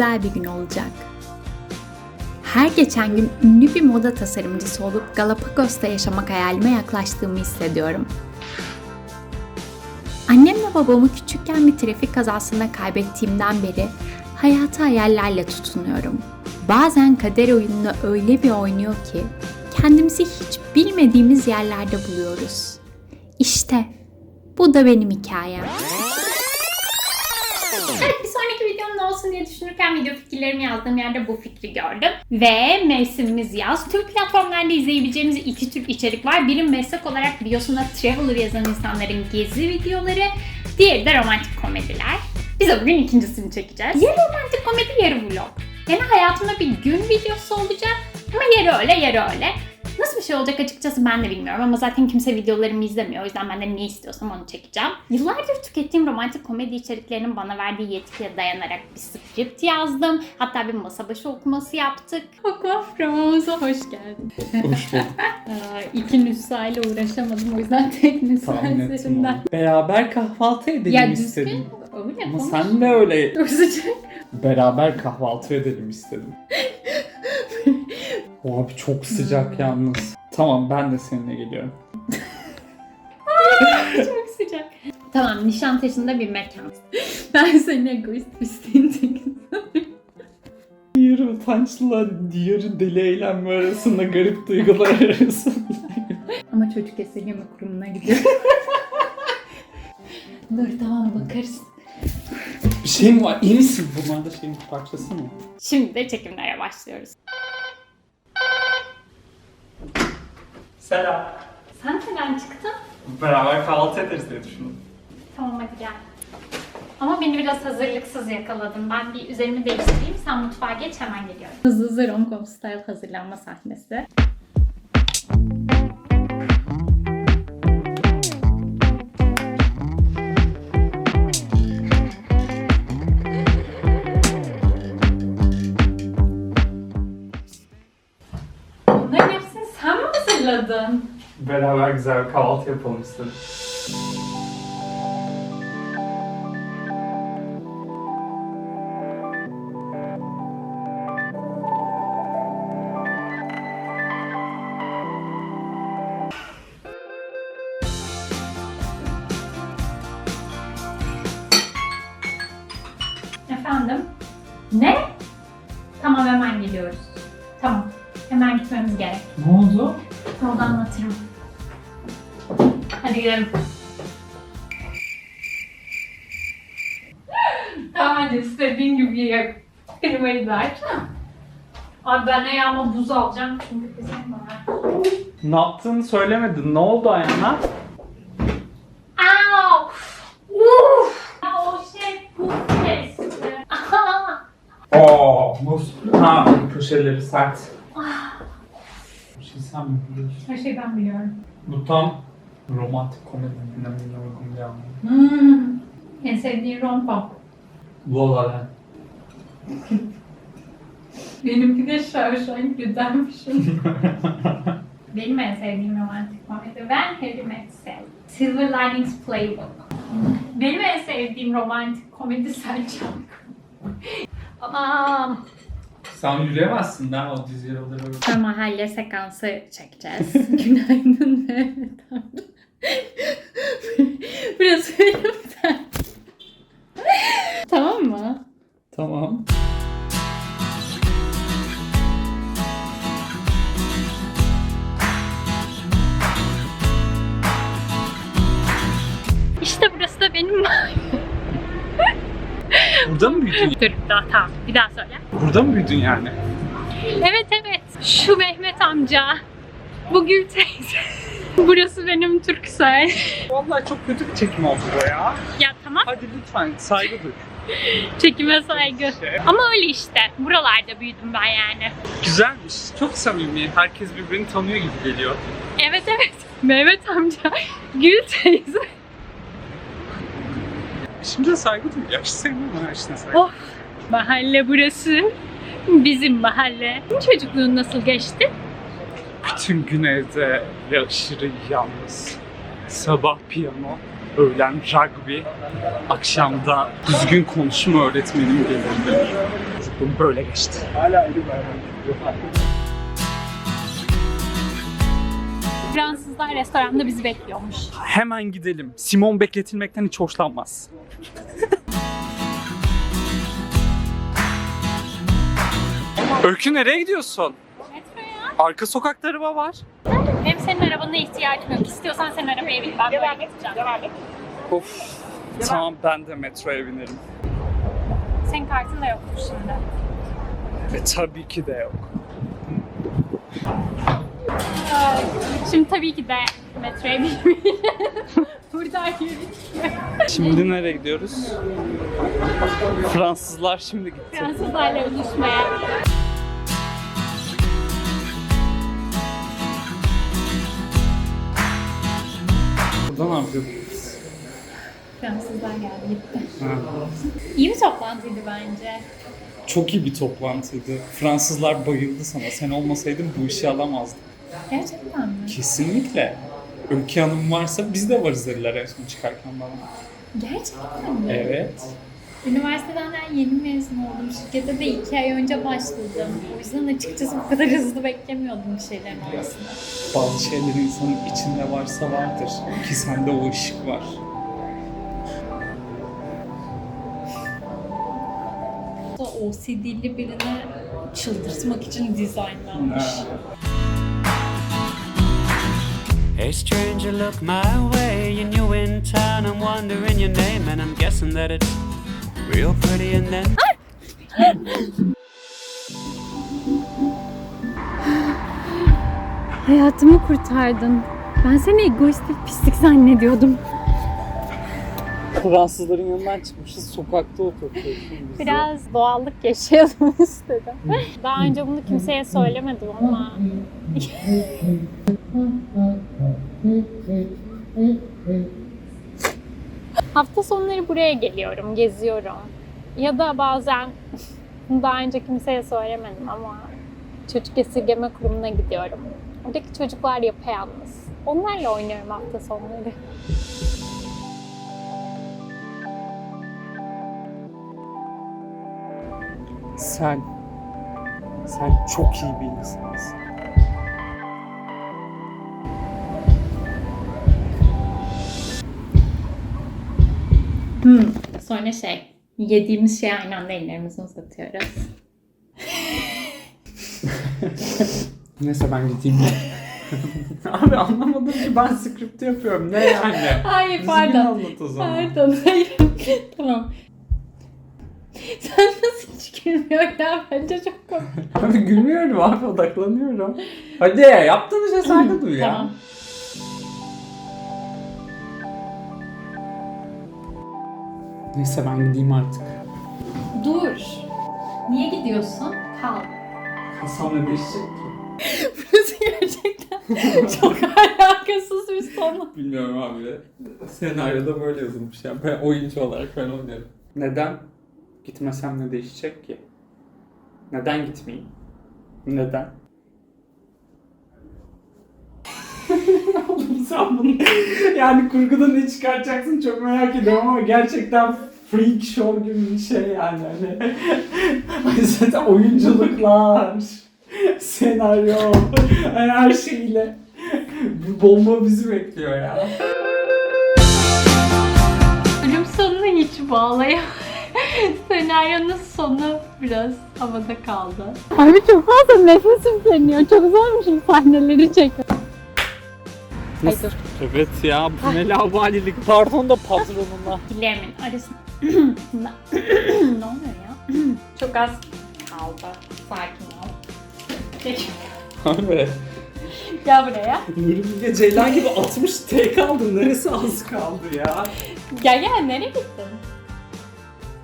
güzel bir gün olacak. Her geçen gün ünlü bir moda tasarımcısı olup Galapagos'ta yaşamak hayalime yaklaştığımı hissediyorum. Annemle babamı küçükken bir trafik kazasında kaybettiğimden beri hayata hayallerle tutunuyorum. Bazen kader oyununu öyle bir oynuyor ki kendimizi hiç bilmediğimiz yerlerde buluyoruz. İşte bu da benim hikayem. Evet bir sonraki videom ne olsun diye düşünürken video fikirlerimi yazdığım yerde bu fikri gördüm. Ve mevsimimiz yaz. Tüm platformlarda izleyebileceğimiz iki tür içerik var. Biri meslek olarak biosunda traveler yazan insanların gezi videoları. Diğeri de romantik komediler. Biz de bugün ikincisini çekeceğiz. Yarı romantik komedi, yarı vlog. Yani hayatımda bir gün videosu olacak ama yarı öyle, yarı öyle. Nasıl bir şey olacak açıkçası ben de bilmiyorum ama zaten kimse videolarımı izlemiyor. O yüzden ben de ne istiyorsam onu çekeceğim. Yıllardır tükettiğim romantik komedi içeriklerinin bana verdiği yetkiye dayanarak bir script yazdım. Hatta bir masa başı okuması yaptık. Okuma Fransa hoş geldin. Hoş bulduk. İki nüshayla uğraşamadım o yüzden tek nüsha Tahmin ettim seçimden. onu. Beraber kahvaltı edelim Ya istedim. öyle Ama konuş. sen de öyle Çok sıcak. beraber kahvaltı edelim istedim. Abi çok sıcak yalnız. Tamam ben de seninle geliyorum. Çok sıcak. Tamam Nişantaşı'nda bir mekan. Ben senin egoist pisliğin Diğeri utançla diğeri deli eğlenme arasında garip duygular arasında. Ama çocuk esirgeme kurumuna gidiyor. Dur tamam bakarız. Bir şey mi var? İyi misin? Bunlar da şeyin parçası mı? Şimdi de çekimlere başlıyoruz. Selam. Sen neden çıktın? Beraber kahvaltı ederiz diye düşündüm. Tamam hadi gel. Ama beni biraz hazırlıksız yakaladın. Ben bir üzerimi değiştireyim. Sen mutfağa geç hemen geliyorum. Hızlı hızlı rom style hazırlanma sahnesi. Hazırladın? Beraber güzel bir kahvaltı yapalım istedim. Efendim? Ne? Tamam hemen geliyoruz. Tamam. Hemen gitmemiz gerek. Ne oldu? Hadi gidelim. tamam hadi istediğin gibi yap. Klimayı da aç. Abi ben ayağıma buz alacağım çünkü kızım var. Ne yaptığını söylemedin. Ne oldu ayağına? Au! Uf! Ya o şey buz kesti. Oo, muz. Ha, köşeleri sert. Bir şey sen mi biliyorsun? Her şeyi ben biliyorum. Bu tam romantik komedi dinamine uygun bir anlam. Hmm. En sevdiğin rom-com. La La Land. Benimki de Shawshank Redemption. Benim en sevdiğim romantik komedi ben Harry Met Sally. Silver Linings Playbook. Benim en sevdiğim romantik komedi Selçuk. Aman. Sen yürüyemezsin daha o dizi yaraları. Mahalle sekansı çekeceğiz. Günaydın Mehmet amca. Benim sen. tamam mı? Tamam. İşte burası da benim Burada mı büyüdün? Dur daha tamam bir daha söyle. Burada mı büyüdün yani? Evet evet. Şu Mehmet amca. Bu Gül teyze. Burası benim Türksel. Vallahi çok kötü bir çekim oldu bu ya. Ya tamam Hadi lütfen saygı duy. çekime saygı. Ama öyle işte. Buralarda büyüdüm ben yani. Güzelmiş. Çok samimi. Herkes birbirini tanıyor gibi geliyor. Evet evet. Mehmet amca. Gül teyze. Şimdi saygı duy. Yaşlı sevmiyorum her şeyine saygı. Of. Mahalle burası. Bizim mahalle. Çocukluğun nasıl geçti? Bütün gün evde ve aşırı yalnız. Sabah piyano, öğlen rugby, akşamda düzgün konuşma öğretmenim gelirdi. çocukluğum böyle geçti. Hala. Fransızlar restoranda bizi bekliyormuş. Hemen gidelim. Simon bekletilmekten hiç hoşlanmaz. Öykü nereye gidiyorsun? Arka sokakta araba var. Benim senin arabana ihtiyacım yok. İstiyorsan senin arabaya bin. Ben böyle gideceğim. Of. Tamam ben de metroya binerim. Senin kartın da yokmuş şimdi. E tabii ki de yok. Şimdi tabii ki de metroya binmeyelim. Buradan yürüyeceğim. Şimdi nereye gidiyoruz? Fransızlar şimdi gitti. Fransızlarla buluşmaya. Burada ne yapıyorduk? Fransızlar geldi gitti. Ha. İyi bir toplantıydı bence. Çok iyi bir toplantıydı. Fransızlar bayıldı sana. Sen olmasaydın bu işi alamazdık. Gerçekten mi? Kesinlikle. Öykü Hanım varsa biz de varız dediler en son çıkarken bana. Gerçekten mi? Evet. Üniversiteden yeni mezun oldum. Şirkete de iki ay önce başladım. O yüzden açıkçası bu kadar hızlı beklemiyordum bir şeylerin olmasını. Bazı şeyler insanın içinde varsa vardır. Ki sende o ışık var. OCD'li birini çıldırtmak için dizaynlanmış. Hey stranger, look my way, and you in town. I'm wondering your name, and I'm guessing that it's real pretty. And then Hayatımı kurtardın. Ben seni egoist bir pislik zannediyordum. Fransızların yanından çıkmışız, sokakta oturduk. Biraz doğallık yaşayalım istedim. Daha önce bunu kimseye söylemedim ama hafta sonları buraya geliyorum, geziyorum. Ya da bazen daha önce kimseye söylemedim ama çocuk esirgeme kurumuna gidiyorum. Oradaki çocuklar yapayalnız. Onlarla oynuyorum hafta sonları. Sen, sen çok iyi bir insansın. Sonra şey, yediğimiz şeyi aynı anda ellerimizi uzatıyoruz. Neyse ben gideyim. Abi anlamadım ki ben script yapıyorum. Ne yani? Hayır Düzgün pardon. anlat o zaman. Pardon hayır. tamam. Sen nasıl hiç gülmüyorsun ya? Bence çok komik. Abi gülmüyorum abi odaklanıyorum. Hadi yaptığın şey saygı duy ya. Tamam. Neyse ben gideyim artık. Dur. Niye gidiyorsun? Kal. Hasan'la değişecek ki. Burası gerçekten çok alakasız bir sonu. Bilmiyorum abi. Senaryoda böyle yazılmış yani. Ben oyuncu olarak ben oynuyorum. Neden? Gitmesem ne değişecek ki? Neden gitmeyeyim? Neden? Oğlum sen bunu yani kurguda ne çıkartacaksın çok merak ediyorum ama gerçekten freak show gibi bir şey yani hani. Hani zaten oyunculuklar, senaryo, hani her şeyle bir bomba bizi bekliyor ya. Ölüm sonunu hiç bağlayamam. Senaryonun sonu biraz havada kaldı. Abi çok fazla nefesim tükeniyor. Çok zormuş bu sahneleri çekmek. Ay dur. Evet ya bu ne lavalilik. Pardon da patronuna. Dilerimin arasında ne oluyor ya? Çok az kaldı. Sakin ol. Peki. Abi Gel buraya. Nuri Bilge Ceylan gibi 60 T kaldı. Neresi az kaldı ya? Gel gel nereye gittin?